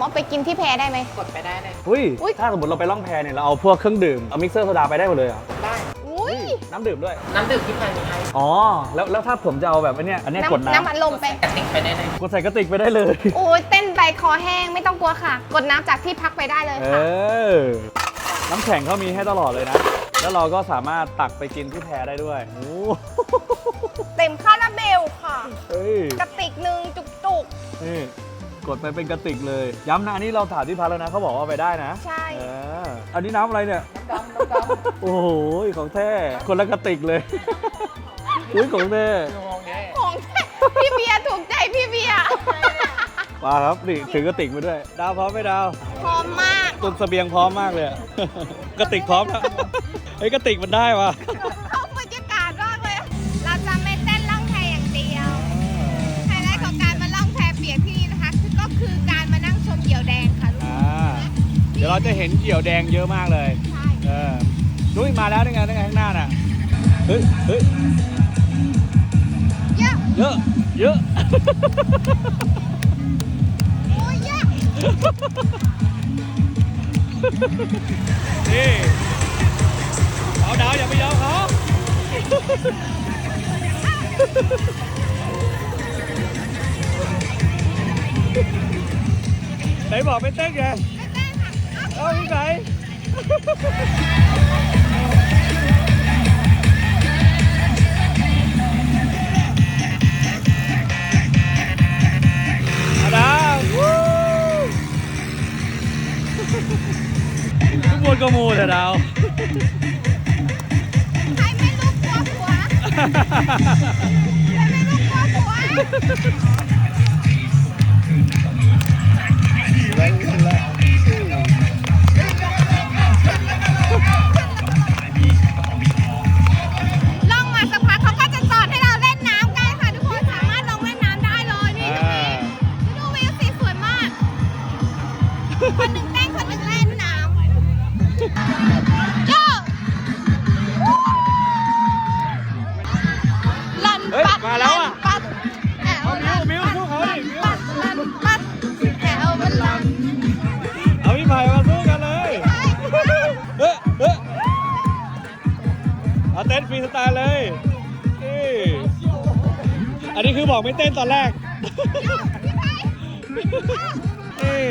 น้ำอัดลมเอาไปกินที่แพได้ไหม กดไปได้เลยอุ้ย อุ๊ย ถ้าสมมติเราไปล่องแพเนี่ยเราเอาพวกเครื่องดื่ม เอามิกเซอร์โซดาไปได้หมดเลยเหรอได้ อุ้ยน้ำดื่มด้วย น้ำดื่มที่ภายในให้อ๋อ แล้วแล้วถ้าผมจะเอาแบบอันเนี้ยอันเนี้ยกดน้ำน้ำน้ำอัดลมไป กระติกไปได้เลยกดใส่กระติกไปได้เลย โอ้ยเต้นไปคอแห้งไม่ต้องกลัวค่ะ กดน้ำจากที่พักไปได้เลยเอค่ะ อ น้ำแข็งเขามีให้ตลอดเลยนะ แล้วเราก็สามารถตักไปกินที่แพได้ด้วย โอ้เต็มคาราเบลค่ะ เฮ้ยกระติกหนึ่งจุกนี่ กดไปเป็นกระติกเลย ย้ำนะอันนี้เราถามที่พักแล้วนะเขาบอกว่าไปได้นะๆใช่ เอออันนี้น้ำอะไรเนี่ย น้ำดำน้ำดำโอ้โหของแท้คนละกระติกเลย อุ้ยของแท้มองเนี่ยของพี่เบียร์ถูกใจพี่เบียร์มาครับนี่ถือกระติกมาด้วย ดาวพร้อมไหมดาวพร้อมมาก ตุนเสบียงพร้อมมากเลยอะ กระติกพร้อมแล้วเฮ้ยกระติกมันได้วะ จะเห็นเหยี่ยวแดงเยอะมากเลยใช่เออนุ้ยมาแล้วนี่ไงนี่ไงข้างหน้าน่ะเฮ้ยเฮ้ยเยอะเยอะเยอะ โอ้ยเยอะนี่เอาดาวอย่าไปยอมเขาไหนบอกไม่เต้นไงไม่ เต้นค่ะเอาที่ไหนเอาดาวู้ทุกคนก็มูแต่ดาวใครไม่รู้กลัวผัวใครไม่รู้กลัวผัวล่ เอาเต้นฟรีสไตล์เลยนี่อันนี้คือบอกไม่เต้นตอนแรกนี่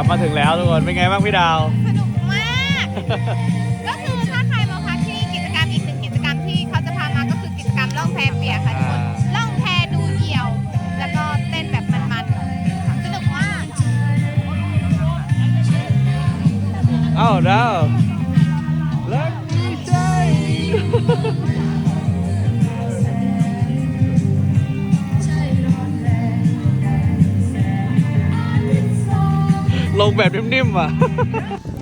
ลับมาถึงแล้วทุกคน เป็นไงบ้างพี่ดาว สนุกมาก ก็คือถ้าใครมาพักที่นี่กิจกรรมอีกหนึ่งกิจกรรมที่เขาจะพามาก็คือกิจกรรมล่องแพเปียกค่ะทุกคน ล่องแพดูเหยี่ยว แล้วก็เต้นแบบมันๆ สนุกมากเอ้าดาว ลงแบบนิ่มๆอะ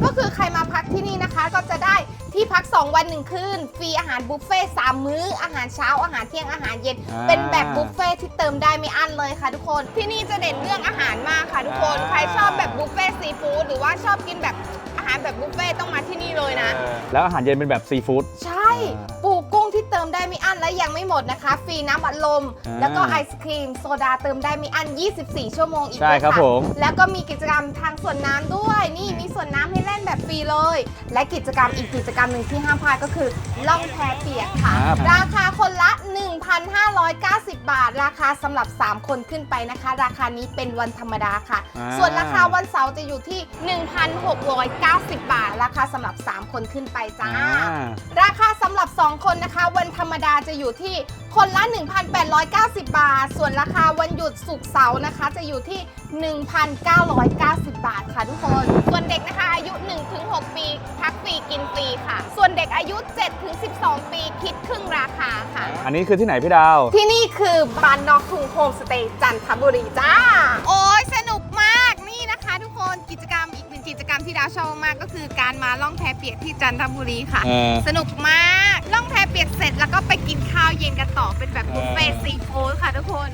ก็คือใครมาพักที่นี่นะคะ ก็จะได้ที่พัก 2 วัน1คืนฟรีอาหารบุฟเฟ่ต์3มื้ออาหารเช้าอาหารเที่ยงอาหารเย็น อ่าเป็นแบบบุฟเฟ่ต์ที่เติมได้ไม่อั้นเลยค่ะทุกคน ที่นี่จะเด่นเรื่องอาหารมากค่ะทุกคน อ่า ใครชอบแบบบุฟเฟ่ต์ซีฟู้ดหรือว่าชอบกินแบบอาหารแบบบุฟเฟ่ต์ต้องมาที่นี่เลยนะ แล้วอาหารเย็นเป็นแบบซีฟู้ด ใช่ ปูกุ้งที่เติม ได้ไม่อั้นและยังไม่หมดนะคะ ฟรีน้ำอัดลม อ่าแล้วก็ไอศครีมโซดาเติมได้ไม่อั้น 24 ชั่วโมงอีกใช่ด้วยครับค่ะผม แล้วก็มีกิจกรรมทางสวนน้ำด้วย นี่มีสวนน้ำให้เล่นแบบฟรีเลย และกิจกรรมอีกกิจกรรมหนึ่งที่ห้ามพลาดก็คือล่องแพเปียกค่ะ ครับ ราคาคนละ 1,590 บาท ราคาสำหรับ 3 คนขึ้นไปนะคะ ราคานี้เป็นวันธรรมดาค่ะ อ่า ส่วนราคาวันเสาร์จะอยู่ที่ 1,690 บาท ราคาสำหรับ 3 คนขึ้นไปจ้า อ่า ราคาสำหรับ 2 คนนะคะ วันธรรมดาจะอยู่ที่คนละ 1,890 บาท ส่วนราคาวันหยุดศุกร์เสาร์นะคะ จะอยู่ที่ 1,990 บาทค่ะทุกคน ส่วนเด็กนะคะอายุ 1-6 ปีพักฟรีกินฟรีค่ะ ส่วนเด็กอายุ 7-12 ปีคิดครึ่งราคาค่ะ อันนี้คือที่ไหนพี่ดาว ที่นี่คือบ้านนอกทุ่งโฮมสเตย์จันทบุรีจ้า โอ้ยส ที่ดาวชอบมากก็คือการมาล่องแพเปียกที่จันทบุรีค่ะ เออ สนุกมากล่องแพเปียกเสร็จแล้วก็ไปกินข้าวเย็นกันต่อเป็นแบบบุฟเฟ่ต์ซีฟู้ดค่ะทุกคน